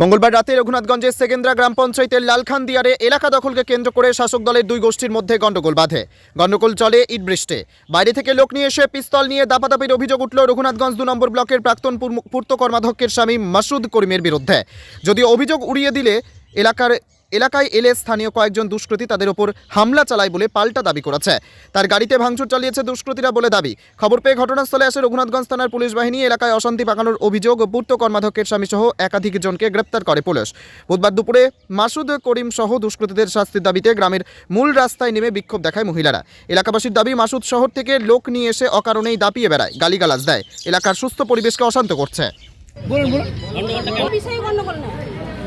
মঙ্গলবার রাতে রঘুনাথগঞ্জের সেকেন্দ্রা গ্রাম পঞ্চায়েতের লালখান দিয়ারে এলাকা দখলকে কেন্দ্র করে শাসক দলের দুই গোষ্ঠীর মধ্যে গণ্ডগোল বাঁধে। গণ্ডগোল চলে ইটবৃষ্টে বাইরে থেকে লোক নিয়ে এসে পিস্তল নিয়ে দাপাদাপির অভিযোগ উঠল রঘুনাথগঞ্জ দু নম্বর ব্লকের প্রাক্তন পূর্ত কর্মাধ্যক্ষের স্বামী মাসুদ করিমের বিরুদ্ধে। যদিও অভিযোগ উড়িয়ে দিলে এলাকার এলাকায় এলে স্থানীয় কয়েকজন দুষ্কৃতী তাদের ওপর হামলা চালায় বলে পাল্টা দাবি করেছে। তার গাড়িতে ভাঙচুর চালিয়েছে দুষ্কৃতীরা বলে দাবি। খবর পেয়ে ঘটনাস্থলে আসে রঘুনাথগঞ্জ থানার পুলিশ বাহিনী। এলাকায় অশান্তি পাকানোর অভিযোগ পূর্ত কর্মাধ্যক্ষের স্বামী সহ একাধিক জনকে গ্রেপ্তার করে পুলিশ। বুধবার দুপুরে মাসুদ করিম সহ দুষ্কৃতীদের শাস্তির দাবিতে গ্রামের মূল রাস্তায় নেমে বিক্ষোভ দেখায় মহিলারা। এলাকাবাসীর দাবি মাসুদ শহর থেকে লোক নিয়ে এসে অকারণেই দাপিয়ে বেড়ায় গালিগালাজ দেয়। এলাকার সুস্থ পরিবেশকে অশান্ত করছে।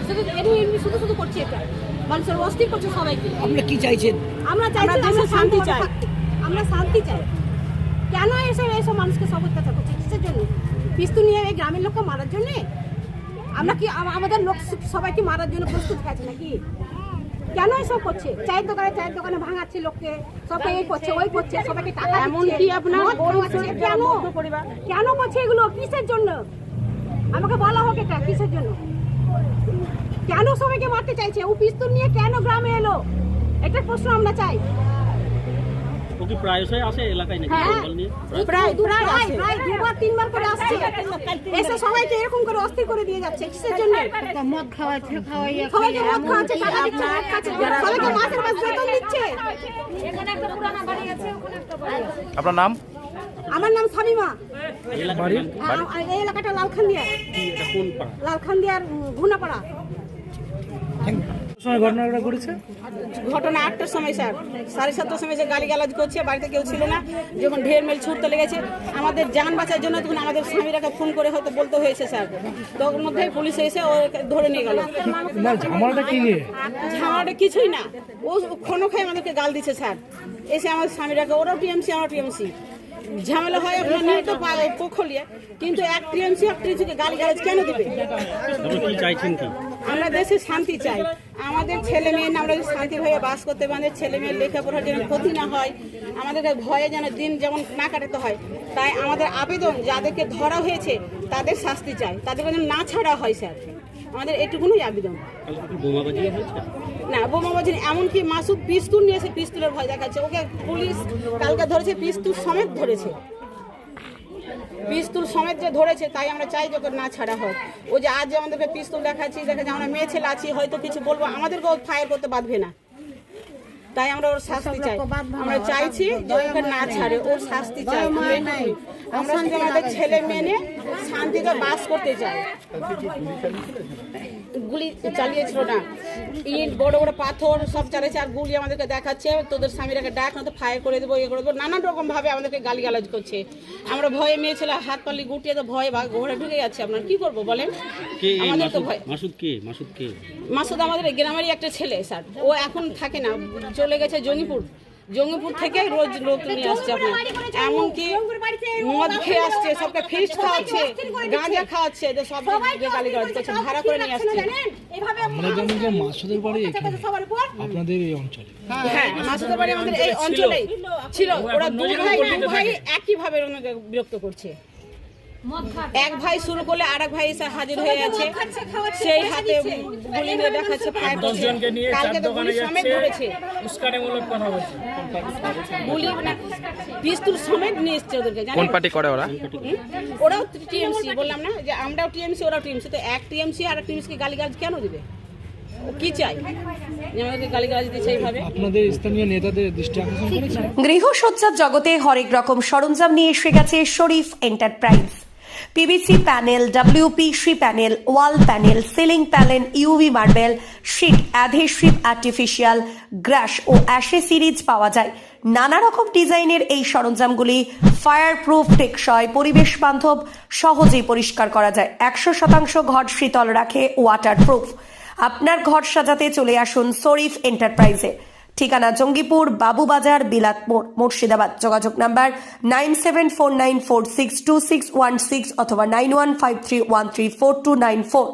শুধু এমনি এমনি শুধু শুধু করছে এটা। মানুষের অস্থির করছে সবাইকে। আপনি কি চাইছেন? আমরা চাইছি আমরা আমরা শান্তি চাই। আমরা শান্তি চাই। কেন এসব মানুষকে সব অত্যাচার করছে কিসের জন্য? পিস্তু নিয়ে এই গ্রামের লোককে মারার জন্যে? আমরা কি আমাদের লোক সবাইকে মারার জন্য প্রস্তুত আছে নাকি? কেন এসব করছে? চায়ের দোকানে চায়ের দোকানে ভাঙাচ্ছে লোককে। সবাই এই করছে ওই করছে সবাইকে টাকা এমনকি আপনার কেন? কেন করছে এগুলো? কিসের জন্য? আমাকে বলা হোক এটা কিসের জন্য? কেন সবাইকে মারতে চাইছে? ও পিস্তল নিয়ে কেন গ্রামে এলো? এটা প্রশ্ন আমরা চাই। কি প্রায়শই আসে এলাকায় নাকি। জঙ্গল নিয়ে। প্রায় প্রায় প্রায় দুবার তিনবার করে আসছে। এসে সবাইকে এরকম করে অস্থির করে দিয়ে যাচ্ছে কিসের জন্য? মদ খাওয়াচ্ছে খাওয়াইয়া সবাইকে মদ খাওয়াচ্ছে টাকা দিচ্ছে সবাইকে মাসের মাস বেতন দিচ্ছে। আপনার নাম? আমার নাম সামিমা এই এলাকাটা লালখান্দিয়া। কি এটা কোন পাড়া? লালখান্দিয়ার ঘুনাপাড়া। সময় ঘটনাটা ঘটেছে? ঘটনা আটটার সময় স্যার। সাড়ে সাতটার সময় গালি গালাজ করছে বাড়িতে কেউ ছিল না যখন ঢের মেল ছুটতে লেগেছে আমাদের যান বাঁচার জন্য তখন আমাদের স্বামীরাকে ফোন করে হয়তো বলতে হয়েছে স্যার। তখন মধ্যে পুলিশ এসে ওকে ধরে নিয়ে গেল। না ঝামেলাটা কি নিয়ে? ঝামেলাটা কিছুই না। ও ক্ষণ খাই আমাদেরকে গাল দিচ্ছে স্যার। এসে আমার স্বামীরাকে ওরাও টিএমসি আমরা টিএমসি। ঝামেলা হয় আপনার নিয়ে তো পা- পক্ষ নিয়ে কিন্তু এক টিএমসি এক টিএমসিকে গালি গালাজ কেন দিবে? আমরা দেশে শান্তি চাই। আমাদের ছেলে মেয়ে আমরা যদি শান্তিভাবে বাস করতে পারি আমাদের ছেলে মেয়ের লেখাপড়ার যেন ক্ষতি না হয় আমাদেরকে ভয়ে যেন দিন যেমন না কাটাতে হয় তাই আমাদের আবেদন যাদেরকে ধরা হয়েছে তাদের শাস্তি চাই। তাদেরকে যেন না ছাড়া হয় স্যার। আমাদের এটুকুনই আবেদন না বোমাবাজি এমনকি মাসুদ পিস্তুল নিয়ে এসে পিস্তুলের ভয় দেখাচ্ছে। ওকে পুলিশ কালকে ধরেছে পিস্তুল সমেত ধরেছে। পিস্তুল সমেত যে ধরেছে তাই আমরা চাই যে ওকে না ছাড়া হয় ও যে আজ যে আমাদেরকে পিস্তুল দেখাচ্ছি দেখাচ্ছে আমরা মেয়ে ছেলে আছি হয়তো কিছু বলব আমাদেরকেও ফায়ার করতে বাঁধবে না। তাই আমরা ওর শাস্তি চাই। আমরা চাইছি যে ওকে না ছাড়ে ওর শাস্তি চাই। আমরা আমাদের ছেলে মেনে শান্তিতে বাস করতে চাই। গুলি চালিয়েছিল না। ইট বড় বড় পাথর সব চালিয়েছে আর গুলি আমাদেরকে দেখাচ্ছে। তোদের স্বামীরাকে ডাক না তো ফায়ার করে দেবো ইয়ে করে দেবো। নানান রকম ভাবে আমাদেরকে গালিগালাজ করছে। আমরা ভয়ে মেয়ে ছেলে হাত পাল্লি গুটিয়ে তো ভয়ে ভাগ ঘরে ঢুকে যাচ্ছে। আপনার কি করব বলেন? আমাদের তো ভয় মাসুদ কে? মাসুদ কে? মাসুদ আমাদের গ্রামেরই একটা ছেলে স্যার। ও এখন থাকে না। চলে গেছে জঙ্গিপুর। জঙ্গিপুর থেকে রোজ লোক নিয়ে আসছে আপনার এমনকি মদ খেয়ে আসছে সবকে ফিস্ট খাওয়াচ্ছে গাঁজা খাওয়াচ্ছে যে সব গালি গালাজ করছে ভাড়া করে নিয়ে আসছে। আমরা জানি যে মাসুদের বাড়ি এখানে আপনাদের এই অঞ্চলে। হ্যাঁ মাসুদের বাড়ি আমাদের এই অঞ্চলেই ছিল। ওরা দুই ভাই দু ভাই একই ভাবে বিরক্ত করছে। এক ভাই শুরু করলে আর এক ভাই এসে হাজির হয়ে আছে সেই হাতে গুলি নিয়ে দেখাচ্ছে কালকে তো গুলি সমেত ধরেছে। গুলি মানে পিস্তুল সমেত নিয়ে এসছে ওদেরকে কোন পার্টি করে ওরা? ওরাও টিএমসি বললাম না যে আমরাও টিএমসি ওরাও টিএমসি। তো এক টিএমসি আর এক টিএমসি গালিগালাজ কেন দিবে? কি চাই? যে আমাদেরকে গালিগালাজ দিচ্ছে আপনাদের স্থানীয় নেতাদের দৃষ্টি আকর্ষণ করেছে? গৃহসজ্জার জগতে হরেক রকম সরঞ্জাম নিয়ে এসে গেছে Sharif enterprise. PVC panel WPC panel wall panel ceiling panel UV marble sheet adhesive artificial grass ও অ্যাশে সিরিজ পাওয়া যায়। নানা রকম ডিজাইনের এই সরঞ্জামগুলি ফায়ার প্রুফ টেকসই, পরিবেশ বান্ধব, সহজেই পরিষ্কার করা যায়। একশো শতাংশ ঘর শীতল রাখে ওয়াটার প্রুফ আপনার ঘর সাজাতে চলে আসুন শরীফ এন্টারপ্রাইজে। ঠিকানা জঙ্গিপুর, বাবুবাজার বিলাতপুর মুর্শিদাবাদ। যোগাযোগ number nine seven four nine four six two six one six অথবা nine one five three one three four two nine four.